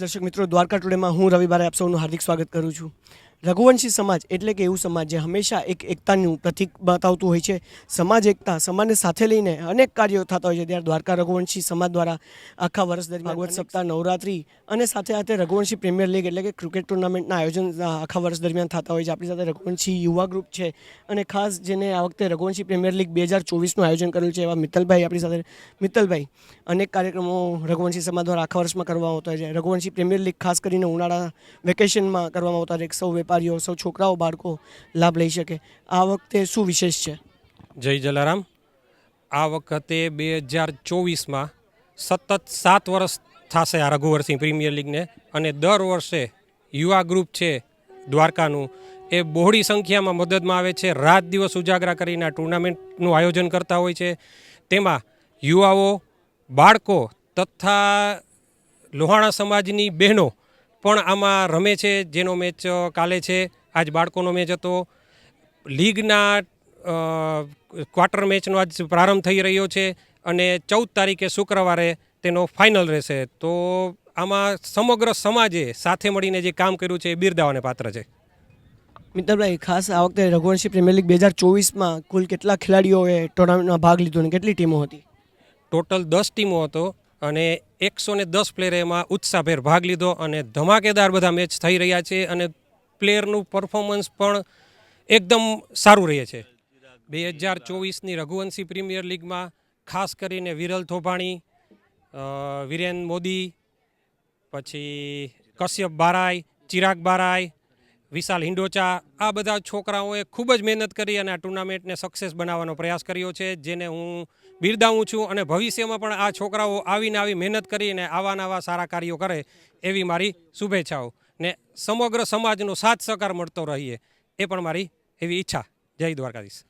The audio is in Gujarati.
દર્શક મિત્રો દ્વારકા ટુડેમાં હું રવિવારે આપ સૌનું હાર્દિક સ્વાગત કરું છું. રઘુવંશી સમાજ એટલે કે એવું સમાજ જે હંમેશા એક એકતાનું પ્રતિક બતાવતું હોય છે. સમાજ એકતા સમાજને સાથે લઈને અનેક કાર્યો થતા હોય છે. ત્યારે દ્વારકા રઘુવંશી સમાજ દ્વારા આખા વર્ષ દરમિયાન ભાગવત સપ્તાહ નવરાત્રી અને સાથે સાથે રઘુવંશી પ્રીમિયર લીગ એટલે કે ક્રિકેટ ટુર્નામેન્ટના આયોજન આખા વર્ષ દરમિયાન થતા હોય છે. આપણી સાથે રઘુવંશી યુવા ગ્રુપ છે અને ખાસ જેને આ વખતે રઘુવંશી પ્રીમિયર લીગ બે હજાર ચોવીસનું આયોજન કરેલું છે એવા મિત્તલભાઈ આપણી સાથે. મિત્તલભાઈ અનેક કાર્યક્રમો રઘુવંશી સમાજ દ્વારા આખા વર્ષમાં કરવામાં આવતા હોય છે. રઘુવંશી પ્રીમિયર લીગ ખાસ કરીને ઉનાળા વેકેશનમાં કરવામાં આવતા હોય છે. સૌ વેપારીઓ, સૌ છોકરાઓ, બાળકો લાભ લઈ શકે. આ વખતે શું વિશેષ છે? જય જલારામ. આ વખતે બે હજાર ચોવીસમાં સતત સાત વર્ષ થશે આ રઘુવરસિંહ પ્રીમિયર લીગને અને દર વર્ષે યુવા ગ્રુપ છે દ્વારકાનું. એ બહોળી સંખ્યામાં મદદમાં આવે છે. રાત દિવસ ઉજાગરા કરીને આ ટુર્નામેન્ટનું આયોજન કરતા હોય છે. તેમાં યુવાઓ, બાળકો તથા લોહાણા સમાજની બહેનો પણ આમાં રમે છે જેનો મેચ કાલે છે. આજ બાળકોનો મેચ હતો. લીગના ક્વાર્ટર મેચનો આજ પ્રારંભ થઈ રહ્યો છે અને ચૌદ તારીખે શુક્રવારે તેનો ફાઇનલ રહેશે. તો આમાં સમગ્ર સમાજે સાથે મળીને જે કામ કર્યું છે એ બિરદાવાને પાત્ર છે. મિત્રભાઈ ખાસ આ વખતે રઘુવંશી પ્રીમિયર લીગ બે હજાર ચોવીસમાં કુલ કેટલા ખેલાડીઓએ ટુર્નામેન્ટમાં ભાગ લીધો અને કેટલી ટીમો હતી? ટોટલ દસ ટીમો હતો. અને એકસો ને દસ પ્લેયરે એમાં ઉત્સાહભેર ભાગ લીધો અને ધમાકેદાર બધા મેચ થઈ રહ્યા છે અને પ્લેયરનું પરફોર્મન્સ પણ એકદમ સારું રહે છે. બે હજાર ચોવીસની રઘુવંશી પ્રીમિયર લીગમાં ખાસ કરીને વિરલ થોભાણી વિરેન મોદી, પછી કશ્યપ બારાય, ચિરાગ બારાય વિશાલ હિંડોચા, આ બધા છોકરાઓએ ખૂબ જ મહેનત કરી અને આ ટુર્નામેન્ટને સક્સેસ બનાવવાનો પ્રયાસ કર્યો છે, જેને હું બિરદાવું છું અને ભવિષ્યમાં પણ આ છોકરાઓ આવીને આવી મહેનત કરીને આવા નવા સારા કાર્યો કરે એવી મારી શુભેચ્છાઓ ને સમગ્ર સમાજનો સાથ સહકાર મળતો રહીએ એ પણ મારી એવી ઈચ્છા. જય દ્વારકાધીશ.